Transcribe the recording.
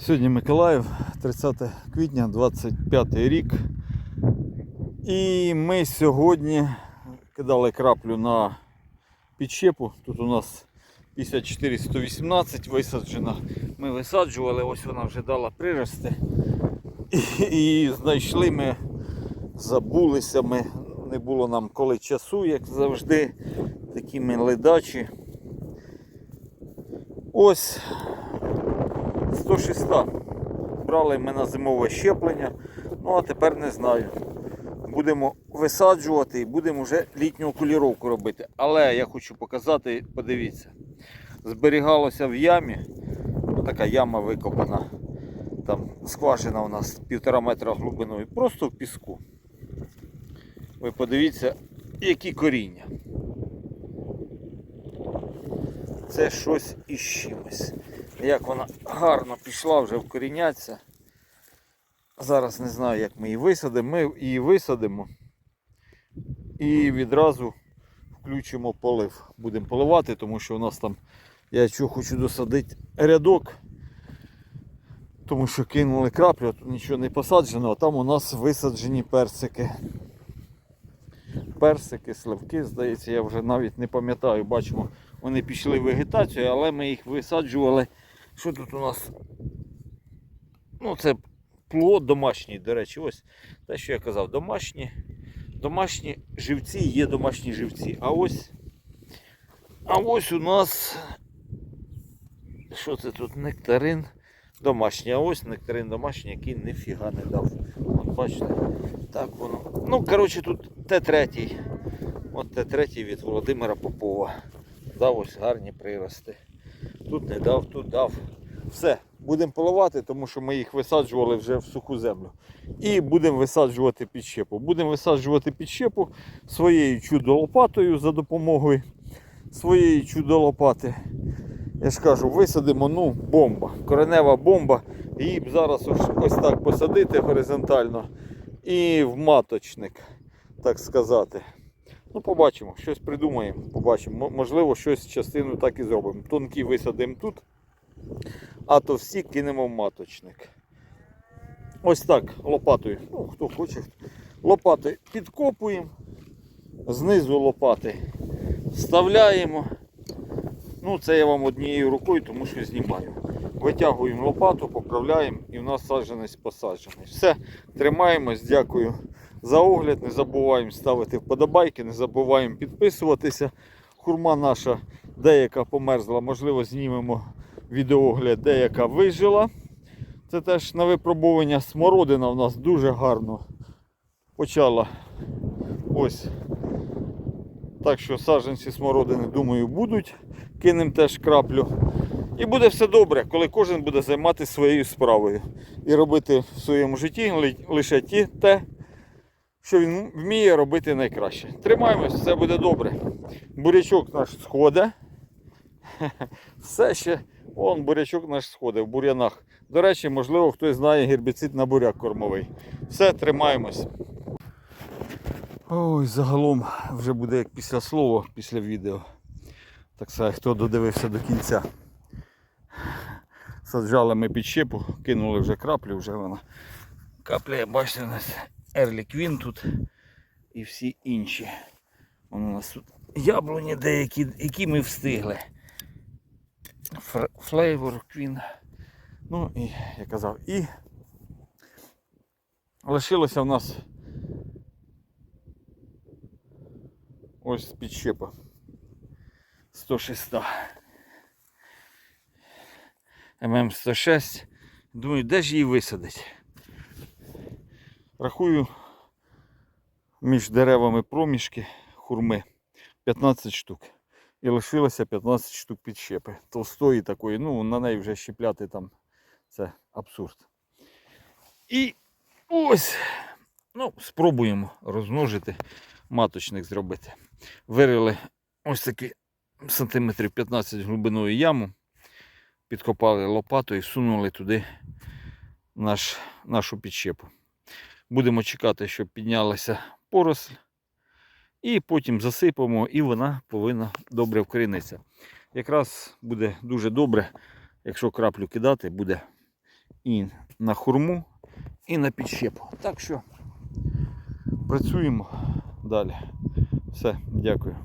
Сьогодні Миколаїв, 30 квітня, 25 рік. І ми сьогодні кидали краплю на підщепу. Тут у нас 54 118 висаджена. Ми висаджували, ось вона вже дала прирости. І, і знайшли ми, забулися ми, не було нам коли часу, як завжди, такі ми ледачі. Ось 106. Брали ми на зимове щеплення. Ну а тепер не знаю. Будемо висаджувати і будемо вже літню окуліровку робити. Але я хочу показати, подивіться, зберігалося в ямі. Така яма викопана. Там скважина у нас півтора метра глибиною. Просто в піску. Ви подивіться, які коріння. Це щось із чимось. Як вона гарно пішла вже вкоріняться. Зараз не знаю, як ми її висадимо. Ми її висадимо і відразу включимо полив. Будемо поливати, тому що у нас там, я що хочу досадити рядок. Тому що кинули краплю, тут нічого не посаджено, а там у нас висаджені персики. Персики, сливки, здається, я вже навіть не пам'ятаю. Бачимо, вони пішли в вегетацію, але ми їх висаджували. Що тут у нас? Ну, це плод домашній, до речі, ось те, що я казав, домашні. Домашні живці є домашні живці. А ось. А ось у нас. Що це тут? Нектарин домашній. А ось нектарин домашній, який ніфіга не дав. От бачите, так воно. Ну, коротше, тут Т3. От Т3 від Володимира Попова. Дав ось гарні прирости. Тут не дав, тут дав. Все, будемо поливати, тому що ми їх висаджували вже в суху землю. І будемо висаджувати підщепу. Будемо висаджувати підщепу своєю чудо-лопатою за допомогою своєї чудо-лопати. Я ж кажу, висадимо, ну, бомба, коренева бомба. Її б зараз ось, ось так посадити горизонтально і в маточник, так сказати. Ну, побачимо, щось придумаємо, побачимо. Можливо, щось частину так і зробимо. Тонкі висадимо тут, а то всі кинемо в маточник. Ось так, лопатою. Ну, хто хоче. Лопатою підкопуємо, знизу лопати вставляємо. Ну, це я вам однією рукою, тому що знімаю. Витягуємо лопату, поправляємо і в нас саджанець посаджений. Все, тримаємось, дякую за огляд. Не забуваємо ставити вподобайки, не забуваємо підписуватися. Хурма наша деяка померзла, можливо, знімемо відеоогляд, деяка вижила. Це теж на випробування. Смородина в нас дуже гарно почала. Ось. Так що саджанці смородини, думаю, будуть. Кинемо теж краплю. І буде все добре, коли кожен буде займатися своєю справою і робити в своєму житті лише ті, те, що він вміє робити найкраще. Тримаємось, все буде добре. Бурячок наш сходить. Все ще, вон бурячок наш сходить в бур'янах. До речі, можливо, хтось знає гербіцид на буряк кормовий. Все, тримаємось. Ой, загалом вже буде як після слова, після відео. Так сказати, хто додивився до кінця. Саджали ми підщепу, кинули вже краплю, вже вона капляє, бачите, нас Ерлі Квін тут і всі інші. Вон у нас тут яблуні деякі, які ми встигли. Флейвор Квін. Ну і я казав, і лишилося в нас ось підщепа. 106. ММ106. Думаю, де ж її висадить? Рахую між деревами проміжки хурми 15 штук. І лишилося 15 штук підщепи. Толстої такої, ну на неї вже щепляти там це абсурд. І ось, ну, спробуємо розмножити, маточник зробити. Вирили ось такий сантиметрів 15 глибиною яму, підкопали лопатою і всунули туди наш, нашу підщепу. Будемо чекати, щоб піднялася поросль. І потім засипаємо, і вона повинна добре вкорінитися. Якраз буде дуже добре, якщо краплю кидати, буде і на хурму, і на підщепу. Так що працюємо далі. Все, дякую.